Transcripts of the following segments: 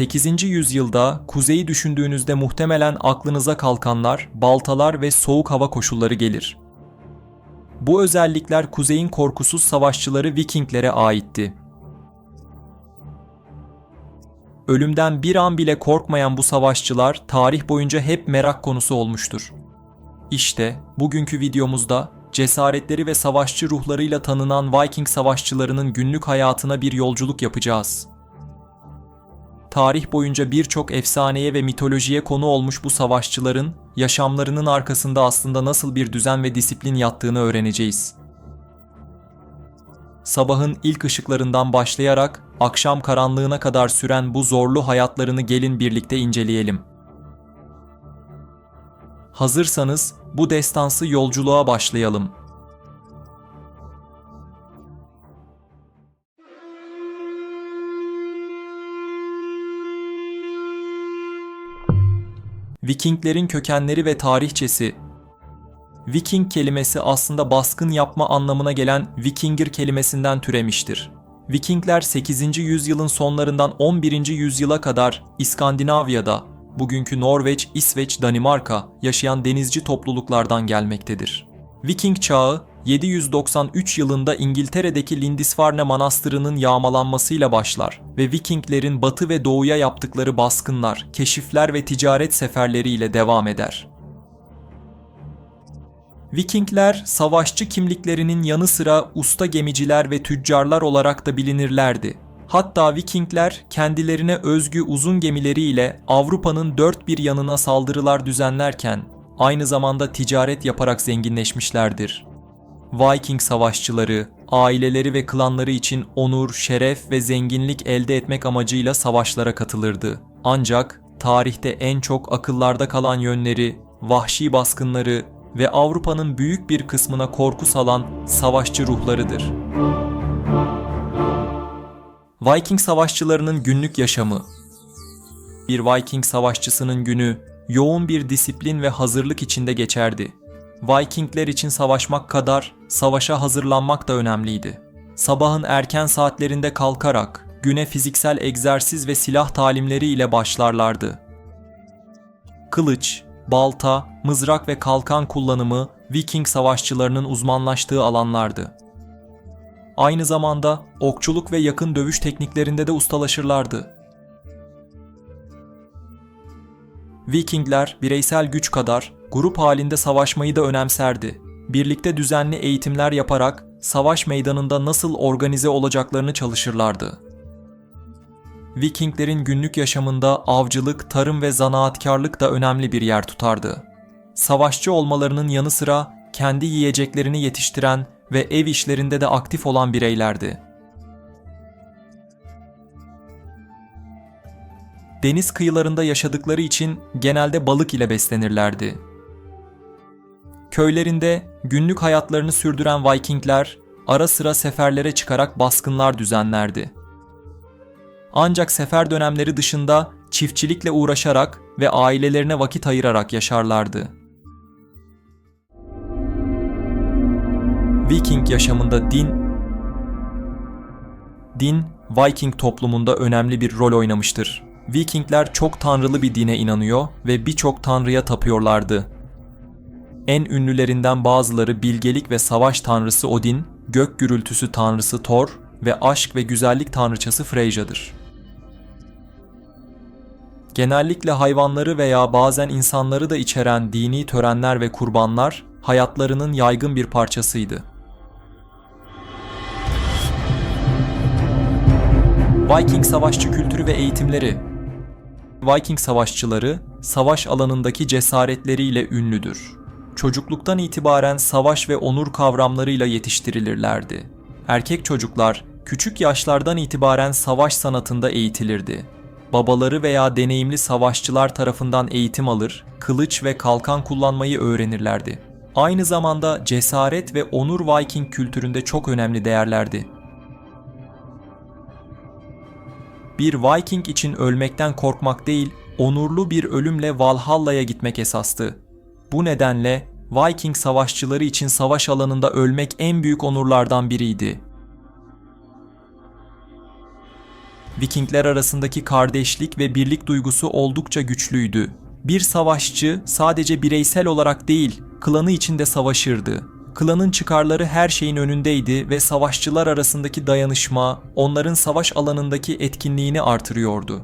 8. yüzyılda kuzeyi düşündüğünüzde muhtemelen aklınıza kalkanlar, baltalar ve soğuk hava koşulları gelir. Bu özellikler kuzeyin korkusuz savaşçıları Vikinglere aitti. Ölümden bir an bile korkmayan bu savaşçılar tarih boyunca hep merak konusu olmuştur. İşte bugünkü videomuzda cesaretleri ve savaşçı ruhlarıyla tanınan Viking savaşçılarının günlük hayatına bir yolculuk yapacağız. Tarih boyunca birçok efsaneye ve mitolojiye konu olmuş bu savaşçıların yaşamlarının arkasında aslında nasıl bir düzen ve disiplin yattığını öğreneceğiz. Sabahın ilk ışıklarından başlayarak akşam karanlığına kadar süren bu zorlu hayatlarını gelin birlikte inceleyelim. Hazırsanız bu destansı yolculuğa başlayalım. Vikinglerin kökenleri ve tarihçesi Viking kelimesi aslında baskın yapma anlamına gelen Vikingir kelimesinden türemiştir. Vikingler 8. yüzyılın sonlarından 11. yüzyıla kadar İskandinavya'da, bugünkü Norveç, İsveç, Danimarka yaşayan denizci topluluklardan gelmektedir. Viking çağı 793 yılında İngiltere'deki Lindisfarne Manastırı'nın yağmalanmasıyla başlar ve Vikinglerin batı ve doğuya yaptıkları baskınlar, keşifler ve ticaret seferleriyle devam eder. Vikingler savaşçı kimliklerinin yanı sıra usta gemiciler ve tüccarlar olarak da bilinirlerdi. Hatta Vikingler kendilerine özgü uzun gemileriyle Avrupa'nın dört bir yanına saldırılar düzenlerken aynı zamanda ticaret yaparak zenginleşmişlerdir. Viking savaşçıları, aileleri ve klanları için onur, şeref ve zenginlik elde etmek amacıyla savaşlara katılırdı. Ancak tarihte en çok akıllarda kalan yönleri, vahşi baskınları ve Avrupa'nın büyük bir kısmına korku salan savaşçı ruhlarıdır. Viking savaşçılarının günlük yaşamı Bir Viking savaşçısının günü yoğun bir disiplin ve hazırlık içinde geçerdi. Vikingler için savaşmak kadar savaşa hazırlanmak da önemliydi. Sabahın erken saatlerinde kalkarak güne fiziksel egzersiz ve silah talimleri ile başlarlardı. Kılıç, balta, mızrak ve kalkan kullanımı Viking savaşçılarının uzmanlaştığı alanlardı. Aynı zamanda okçuluk ve yakın dövüş tekniklerinde de ustalaşırlardı. Vikingler bireysel güç kadar grup halinde savaşmayı da önemserdi. Birlikte düzenli eğitimler yaparak savaş meydanında nasıl organize olacaklarını çalışırlardı. Vikinglerin günlük yaşamında avcılık, tarım ve zanaatkarlık da önemli bir yer tutardı. Savaşçı olmalarının yanı sıra kendi yiyeceklerini yetiştiren ve ev işlerinde de aktif olan bireylerdi. Deniz kıyılarında yaşadıkları için genelde balık ile beslenirlerdi. Köylerinde günlük hayatlarını sürdüren Vikingler ara sıra seferlere çıkarak baskınlar düzenlerdi. Ancak sefer dönemleri dışında çiftçilikle uğraşarak ve ailelerine vakit ayırarak yaşarlardı. Viking yaşamında din din Viking toplumunda önemli bir rol oynamıştır. Vikingler çok tanrılı bir dine inanıyor ve birçok tanrıya tapıyorlardı. En ünlülerinden bazıları bilgelik ve savaş tanrısı Odin, gök gürültüsü tanrısı Thor ve aşk ve güzellik tanrıçası Freyja'dır. Genellikle hayvanları veya bazen insanları da içeren dini törenler ve kurbanlar hayatlarının yaygın bir parçasıydı. Viking savaşçı kültürü ve eğitimleri Viking savaşçıları savaş alanındaki cesaretleriyle ünlüdür. Çocukluktan itibaren savaş ve onur kavramlarıyla yetiştirilirlerdi. Erkek çocuklar küçük yaşlardan itibaren savaş sanatında eğitilirdi. Babaları veya deneyimli savaşçılar tarafından eğitim alır, kılıç ve kalkan kullanmayı öğrenirlerdi. Aynı zamanda cesaret ve onur Viking kültüründe çok önemli değerlerdi. Bir Viking için ölmekten korkmak değil, onurlu bir ölümle Valhalla'ya gitmek esastı. Bu nedenle Viking savaşçıları için savaş alanında ölmek en büyük onurlardan biriydi. Vikingler arasındaki kardeşlik ve birlik duygusu oldukça güçlüydü. Bir savaşçı sadece bireysel olarak değil, klanı içinde savaşırdı. Klanın çıkarları her şeyin önündeydi ve savaşçılar arasındaki dayanışma onların savaş alanındaki etkinliğini artırıyordu.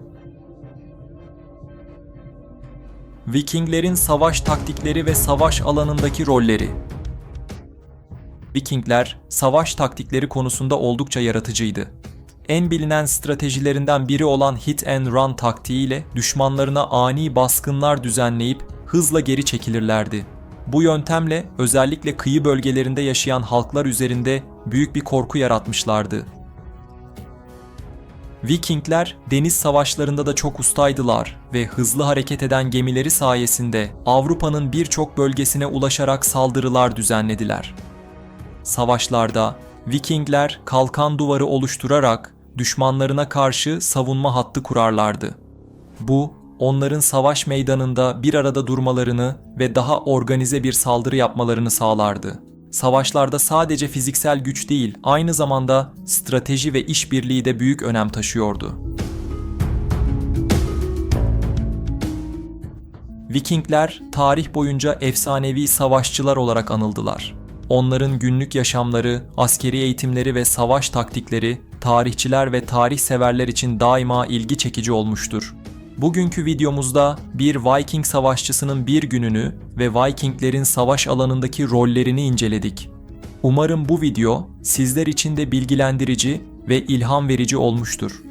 Vikinglerin savaş taktikleri ve savaş alanındaki rolleri. Vikingler savaş taktikleri konusunda oldukça yaratıcıydı. En bilinen stratejilerinden biri olan hit and run taktiğiyle düşmanlarına ani baskınlar düzenleyip hızla geri çekilirlerdi. Bu yöntemle özellikle kıyı bölgelerinde yaşayan halklar üzerinde büyük bir korku yaratmışlardı. Vikingler deniz savaşlarında da çok ustaydılar ve hızlı hareket eden gemileri sayesinde Avrupa'nın birçok bölgesine ulaşarak saldırılar düzenlediler. Savaşlarda Vikingler kalkan duvarı oluşturarak düşmanlarına karşı savunma hattı kurarlardı. Bu onların savaş meydanında bir arada durmalarını ve daha organize bir saldırı yapmalarını sağlardı. Savaşlarda sadece fiziksel güç değil, aynı zamanda strateji ve işbirliği de büyük önem taşıyordu. Vikingler tarih boyunca efsanevi savaşçılar olarak anıldılar. Onların günlük yaşamları, askeri eğitimleri ve savaş taktikleri tarihçiler ve tarih severler için daima ilgi çekici olmuştur. Bugünkü videomuzda bir Viking savaşçısının bir gününü ve Vikinglerin savaş alanındaki rollerini inceledik. Umarım bu video sizler için de bilgilendirici ve ilham verici olmuştur.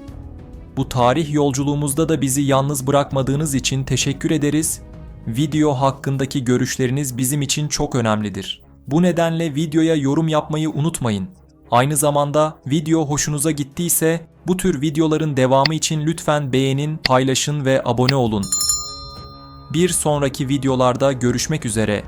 Bu tarih yolculuğumuzda da bizi yalnız bırakmadığınız için teşekkür ederiz. Video hakkındaki görüşleriniz bizim için çok önemlidir. Bu nedenle videoya yorum yapmayı unutmayın. Aynı zamanda video hoşunuza gittiyse bu tür videoların devamı için lütfen beğenin, paylaşın ve abone olun. Bir sonraki videolarda görüşmek üzere.